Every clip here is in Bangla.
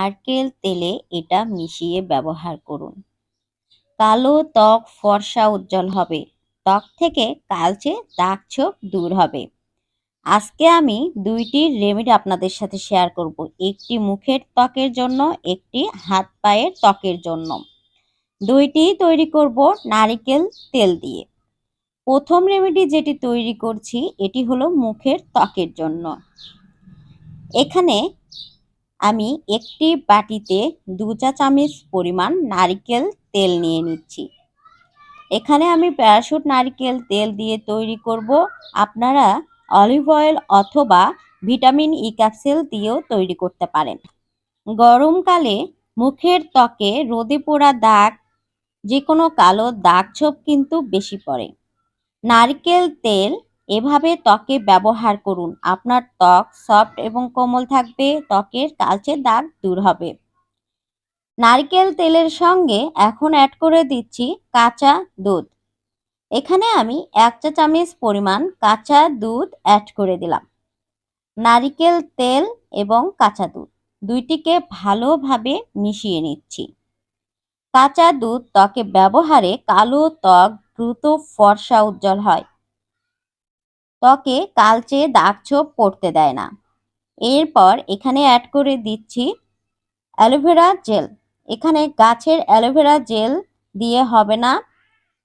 নারকেল তেলে এটা মিশিয়ে ব্যবহার করুন। কালো ত্বক ফর্সা উজ্জ্বল হবে। ত্বক থেকে কালচে দাগ ছোপ দূর হবে। আজকে আমি দুইটি রেমেডি আপনাদের সাথে শেয়ার করব। একটি মুখের ত্বকের জন্য, একটি হাত পায়ের ত্বকের জন্য। দুইটি তৈরি করব নারিকেল তেল দিয়ে। প্রথম রেমেডি যেটি তৈরি করছি, এটি হলো মুখের ত্বকের জন্য। এখানে আমি একটি বাটিতে দু চা চামচ পরিমাণ নারিকেল তেল নিয়ে নিচ্ছি। এখানে আমি প্যারাশুট নারকেল তেল দিয়ে তৈরি করব। আপনারা অলিভ অয়েল অথবা ভিটামিন ই ক্যাপসুল দিয়েও তৈরি করতে পারেন। গরমকালে মুখের ত্বকে রোদে পোড়া দাগ যে কোনো কালো দাগ ছোপ কিন্তু বেশি পড়ে। নারকেল তেল এভাবে ত্বকে ব্যবহার করুন। আপনার ত্বক সফট এবং কোমল থাকবে, ত্বকের কালচে দাগ দূর হবে। নারকেল তেলের সঙ্গে এখন অ্যাড করে দিচ্ছি কাঁচা দুধ। এখানে আমি এক চা চামচ পরিমাণ কাঁচা দুধ অ্যাড করে দিলাম। নারিকেল তেল এবং কাঁচা দুধ দুইটিকে ভালোভাবে মিশিয়ে নিচ্ছি। কাঁচা দুধ ত্বকে ব্যবহারে কালো ত্বক দ্রুত ফর্সা উজ্জ্বল হয়। ত্বকে কালচে দাগ ছোপ পড়তে দেয় না। এরপর এখানে অ্যাড করে দিচ্ছি অ্যালোভেরা জেল। এখানে গাছের অ্যালোভেরা জেল দিয়ে হবে না।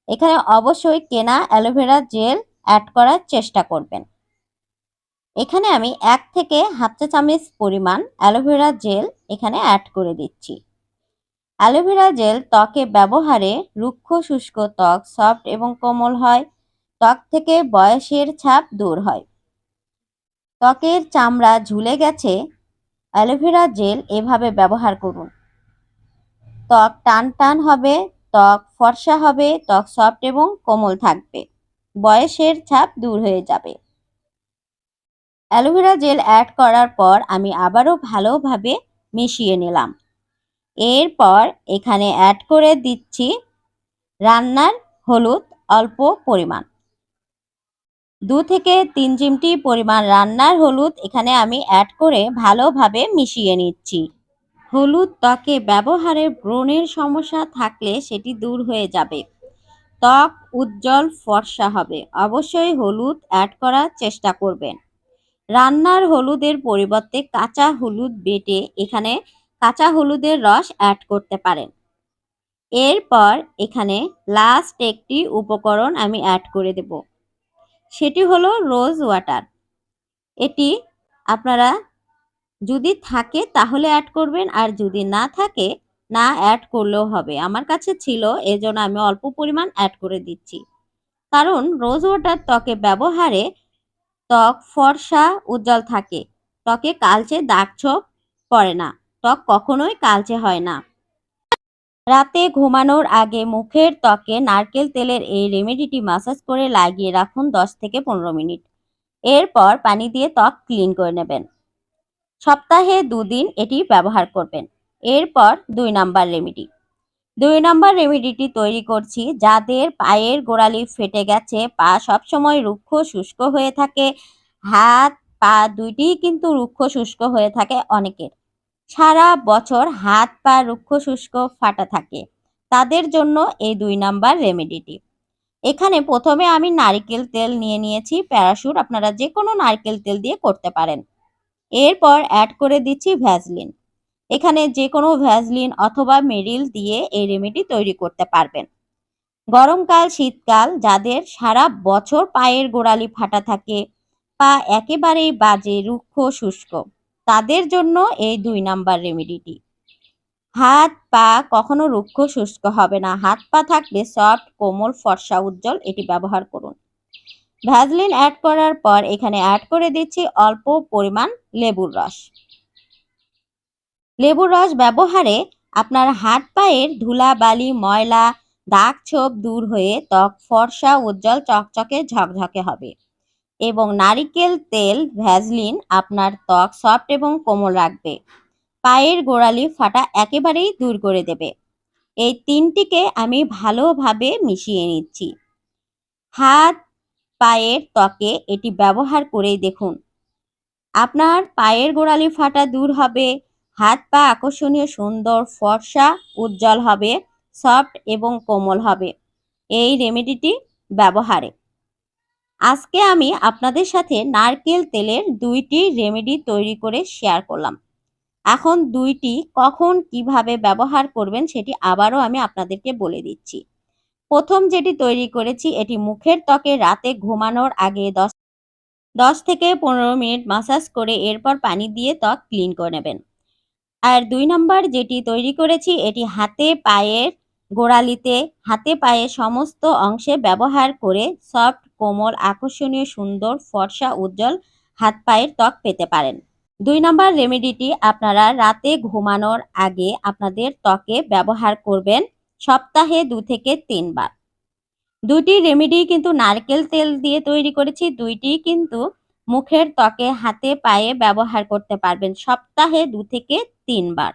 এখানে অবশ্যই কেনা অ্যালোভেরা জেল অ্যাড করার চেষ্টা করবেন। এখানে আমি এক থেকে হাফ চা চামচ পরিমাণ অ্যালোভেরা জেল এখানে অ্যাড করে দিচ্ছি। অ্যালোভেরা জেল ত্বকে ব্যবহারে রুক্ষ শুষ্ক ত্বক সফট এবং কোমল হয়। ত্বক থেকে বয়সের ছাপ দূর হয়। ত্বকের চামড়া ঝুলে গেছে অ্যালোভেরা জেল এভাবে ব্যবহার করুন। ত্বক টান টান হবে, ত্বক ফর্সা হবে, ত্বক সফট এবং কোমল থাকবে, বয়সের ছাপ দূর হয়ে যাবে। অ্যালোভেরা জেল অ্যাড করার পর আমি আবারও ভালোভাবে মিশিয়ে নিলাম। এরপর এখানে অ্যাড করে দিচ্ছি রান্নার হলুদ অল্প পরিমাণ। দু থেকে তিন চিমটি পরিমাণ রান্নার হলুদ এখানে আমি অ্যাড করে ভালোভাবে মিশিয়ে নিচ্ছি। হলুদ ত্বকে ব্যবহারে ব্রণের সমস্যা থাকলে সেটি দূর হয়ে যাবে। ত্বক উজ্জ্বল ফর্সা হবে। অবশ্যই হলুদ অ্যাড করার চেষ্টা করবেন। রান্নার হলুদের পরিবর্তে কাঁচা হলুদ বেটে এখানে কাঁচা হলুদের রস অ্যাড করতে পারেন। এরপর এখানে লাস্ট একটি উপকরণ আমি অ্যাড করে দেব। সেটি হলো রোজ ওয়াটার। এটি আপনারা যদি থাকে তাহলে অ্যাড করবেন, আর যদি না থাকে, না অ্যাড করলেও হবে। আমার কাছে ছিল, এজন্য আমি অল্প পরিমাণ অ্যাড করে দিচ্ছি। কারণ রোজ ওয়াটার ত্বকে ব্যবহারে ত্বক ফর্সা, উজ্জ্বল থাকে। ত্বকে কালচে দাগ ছোপ পড়ে না। ত্বক কখনোই কালচে হয় না। রাতে ঘুমানোর আগে মুখের ত্বকে নারকেল তেলের এই রেমেডিটি মাসাজ করে লাগিয়ে রাখুন দশ থেকে পনেরো মিনিট। এরপর পানি দিয়ে ত্বক ক্লিন করে নেবেন। সপ্তাহে দুদিন এটি ব্যবহার করবেন। এরপর দুই নাম্বার রেমেডি দুই নম্বর রেমেডিটি তৈরি করছি যাদের পায়ের গোড়ালি ফেটে গেছে, পা সবসময় রুক্ষ শুষ্ক হয়ে থাকে, হাত, পা দুইটিই কিন্তু রুক্ষ শুষ্ক হয়ে থাকে অনেকের। সারা বছর হাত পা রুক্ষ শুষ্ক ফাটা থাকে। তাদের জন্য এই দুই নাম্বার রেমেডিটি এখানে প্রথমে আমি নারিকেল তেল নিয়ে নিয়েছি প্যারাশুট আপনারা যে কোনো নারকেল তেল দিয়ে করতে পারেন। এরপর অ্যাড করে দিচ্ছি ভ্যাজলিন এখানে যে কোনো ভ্যাসলিন অথবা মেরিল দিয়ে এই রেমেডি তৈরি করতে পারবেন। গরমকাল, শীতকাল, যাদের সারা বছর পায়ের গোড়ালি ফাটা থাকে, পা একেবারেই বাজে, রুক্ষ, শুষ্ক। তাদের জন্য এই দুই নাম্বার রেমেডিটি হাত, পা কখনো রুক্ষ, শুষ্ক হবে না। হাত, পা থাকবে সফট কোমল, ফর্সা, উজ্জ্বল, এটি ব্যবহার করুন। ভ্যাজলিন অ্যাড করার পর এখানে অ্যাড করে দিচ্ছি অল্প পরিমাণ লেবুর রস। লেবুর রস ব্যবহারে আপনার হাত, পায়ের ধুলা, বালি, ময়লা, দাগ, ছোপ দূর হয়ে ত্বক, ফর্সা, উজ্জ্বল, চকচকে, ঝকঝকে হবে। এবং নারিকেল তেল ভ্যাজলিন আপনার ত্বক সফট এবং কোমল রাখবে। পায়ের গোড়ালি ফাটা একেবারেই দূর করে দেবে। এই তিনটিকে আমি ভালোভাবে মিশিয়ে নিচ্ছি। হাত, পায়ের ত্বকে এটি ব্যবহার করেই দেখুন। আপনার পায়ের গোড়ালি ফাটা দূর হবে, হাত পা আকর্ষণীয় সুন্দর ফর্সা, উজ্জ্বল হবে, সফট এবং কোমল হবে। এই রেমেডিটি ব্যবহারে। আজকে আমি আপনাদের সাথে নারকেল তেলের দুইটি রেমেডি তৈরি করে শেয়ার করলাম। এখন দুইটি কখন কীভাবে ব্যবহার করবেন সেটি আবারও আমি আপনাদেরকে বলে দিচ্ছি। প্রথম যেটি তৈরি করেছি, এটি মুখের ত্বকে রাতে ঘুমানোর আগে দশ দশ থেকে পনেরো মিনিট মাসাজ করে এরপর পানি দিয়ে ত্বক ক্লিন করে নেবেন। আর দুই নম্বর যেটি তৈরি করেছি, এটি হাতে পায়ের গোড়ালিতে, হাতে পায়ে সমস্ত অংশে ব্যবহার করে সফট কোমল, আকর্ষণীয়, সুন্দর, ফর্সা, উজ্জ্বল হাত পায়ের ত্বক পেতে পারেন। দুই নম্বর রেমেডিটি আপনারা রাতে ঘুমানোর আগে আপনাদের ত্বকে ব্যবহার করবেন সপ্তাহে দু থেকে তিনবার। দুটি রেমেডি কিন্তু নারকেল তেল দিয়ে তৈরি করেছি, দুইটি কিন্তু মুখের ত্বকে হাতে পায়ে ব্যবহার করতে পারবেন সপ্তাহে দু থেকে তিনবার।